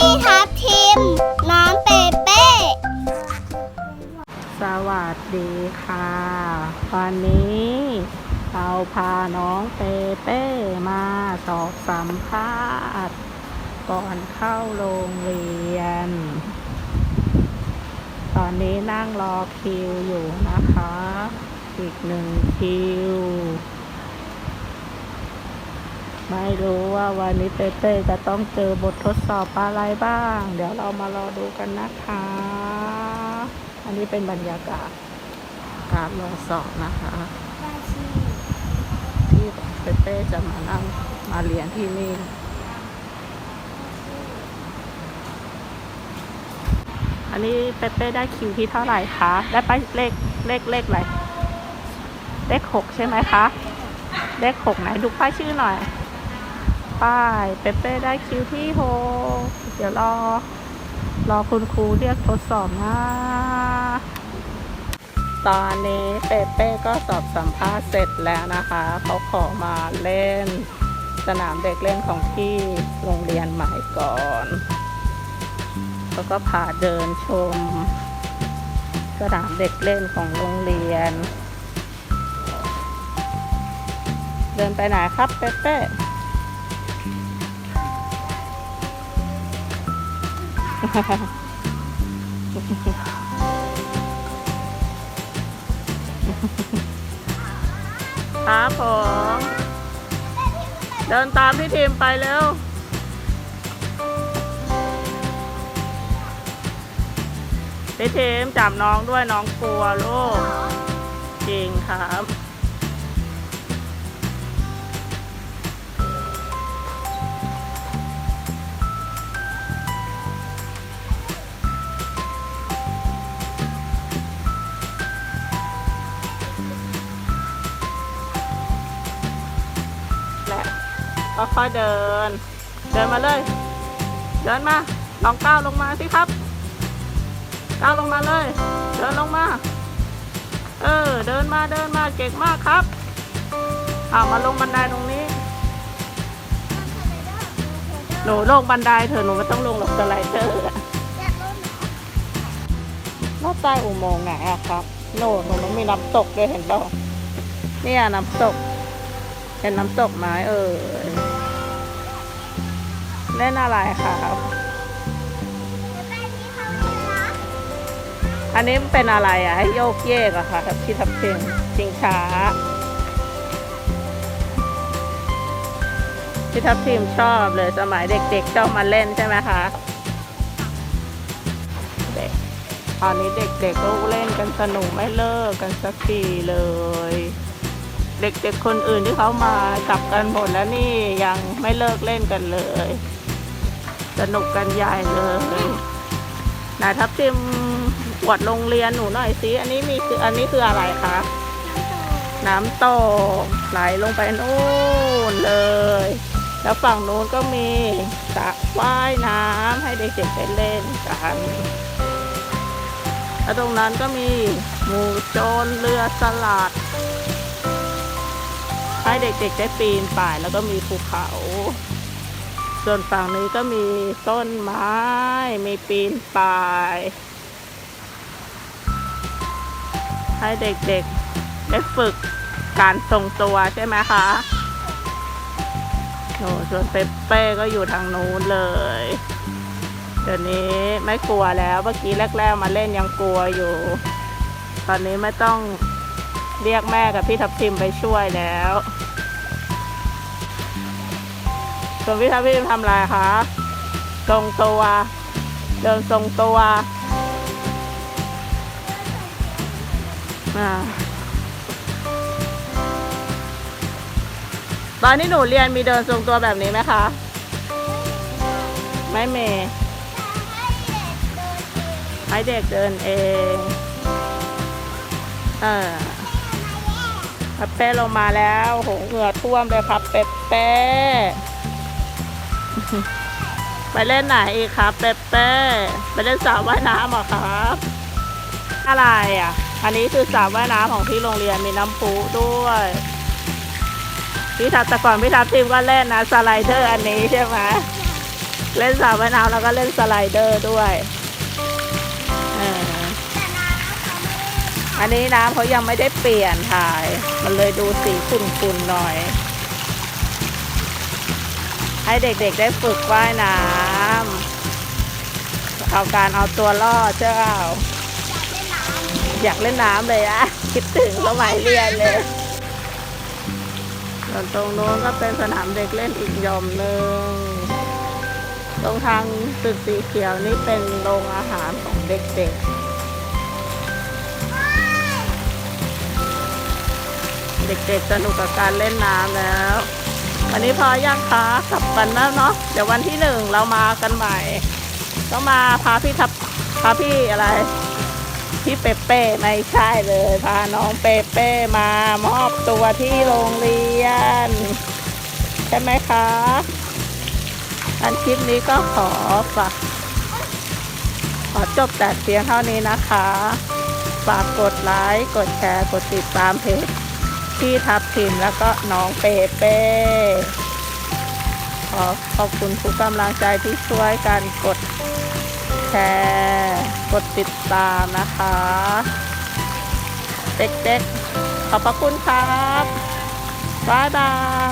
พี่ทับทิม น้องเปเป้ สวัสดีค่ะ วันนี้เราพาน้องเปเป้มาสอบสัมภาษณ์ ก่อนเข้าโรงเรียน ตอนนี้นั่งรอคิวอยู่นะคะ อีกหนึ่งคิว ไม่รู้ว่าวันนี้เต้จะต้องเจอบททดสอบอะไรบ้าง เดี๋ยวเรามารอดูกันนะคะ อันนี้เป็นบรรยากาศ การรอสอบนะคะ ที่เต้จะมานั่งมาเรียนที่นี่อันนี้เปเป้ได้คิวที่เท่าไหร่คะ ได้ไปเลขเลขเลขอะไร เลขหกใช่ไหมคะ เลขหกไหนดูป้ายชื่อหน่อย ป้ายเปเป้ได้คิวที่หกเดี๋ยวรอ รอคุณครูเรียกทดสอบนะ ตอนนี้เปเป้ก็สอบสัมภาษณ์เสร็จแล้วนะคะ เขาขอมาเล่น สนามเด็กเล่นของที่โรงเรียนใหม่ก่อนแล้วก็พาเดินชม สนามเด็กเล่นของโรงเรียน เดินไปไหนครับเปเครับผม เดินตามพี่ทีมไปเร็วพี่ทีมจับน้องด้วยน้องกลัวลูก จริงครับ ค่อยๆเดิน เดินมาเลย เดินมาลองก้าวลงมาสิครับ ก้าวลงมาเลย เดินลงมา เออ เดินมาเดินมาเก่งมากครับเอามาลงบันไดตรงนี้ หนูลงบันไดเถอะหนูไม่ต้องลงหรอกสไลเดอร์อะรอบใต้อุโมงค์ไหนอะครับ โน่หนูมันมีน้ำตกด้วยเห็นป่าเนี่ยน้ำตก เห็นน้ำตกไหมเออเล่นอะไรครับอันนี้เป็นอะไรอะให้โยกเยกอะค่ะที่ทับทิมชิงช้าที่ทับทิมชอบเลยสมัยเด็กๆชอบมาเล่นใช่ไหมคะเด็กตอนนี้เด็กๆก็เล่นกันสนุกไม่เลิกกันสักทีเลย เด็กๆคนอื่นที่เขามากลับกันหมดแล้วนี่ยังไม่เลิกเล่นกันเลย สนุกกันใหญ่เลยนายทับทิมอวดโรงเรียนหนูหน่อยสิอันนี้มีคืออันนี้คืออะไรคะน้ำตกไหลลงไปนู่นเลย แล้วฝั่งนู้นก็มีสระว่ายน้ำให้เด็กๆไปเล่นกันแล้วตรงนั้นก็มีหมูโจรเรือสลัด ให้เด็กๆได้ปีนป่ายแล้วก็มีภูเขา ส่วนฝั่งนี้ก็มีต้นไม้ มีปีนป่าย ให้เด็กๆได้ฝึกการทรงตัวใช่ไหมคะโอ้ส่วนเปปเป้ก็อยู่ทางนู้นเลย เดี๋ยวนี้ไม่กลัวแล้ว เมื่อกี้แรก ๆ มาเล่นยังกลัวอยู่ ตอนนี้ไม่ต้อง เรียกแม่กับพี่ทับทิมไปช่วยแล้ว ส่วนพี่ทับทิมทำอะไรคะทรงตัวเดินทรงตัวอ่าตอนที่หนูเรียนมีเดินทรงตัวแบบนี้ไหมคะ ไม่เมให้เด็กเดินเอง เออ พับเป้ลงมาแล้วโหเหงื่อท่วมเลยครับเป๊ะเป้ไปเล่นไหนอีกครับเป๊ะเป้ไปเล่นสระว่ายน้ำเหรอครับ อะไรอะ อันนี้คือสระว่ายน้ำของที่โรงเรียนมีน้ำพุด้วยพี่ทับแต่ก่อนพี่ทับทิมก็เล่นนะสไลเดอร์อันนี้ใช่ไหมเล่นสระว่ายน้ำแล้วก็เล่นสไลเดอร์ด้วย อันนี้น้ำเขายังไม่ได้เปลี่ยนถ่าย มันเลยดูสีขุ่นๆหน่อย ให้เด็กๆได้ฝึกว่ายน้ำเอาการเอาตัวรอดเจ้า อยากเล่นน้ำอยากเล่นน้ำเลยอะคิดถึงสมัยเรียนเลยส่วนตรงโน้นก็เป็นสนามเด็กเล่นอีกหย่อมหนึ่ง ตรงทางตึกสีเขียวนี่เป็นโรงอาหารของเด็กๆ เด็กๆสนุกกับการเล่นน้ำแล้ว วันนี้พอยังคะกลับกันแล้วเนาะเดี๋ยววันที่หนึ่งเรามากันใหม่ ก็มาพาพี่ทับพาพี่อะไร พี่เปเป้ไม่ใช่เลย พาน้องเปเป้มามอบตัวที่โรงเรียน ใช่ไหมคะอันคลิปนี้ก็ขอฝากขอจบแต่เพียงเท่านี้นะคะ ฝากกดไลค์ กดแชร์ กดติดตามเพจ พี่ทับทิมแล้วก็น้องเปเป้ขอขอบคุณทุกกำลังใจที่ช่วยกันกดแชร์กดติดตามนะคะเด็กๆขอบพระคุณครับบ๊ายบาย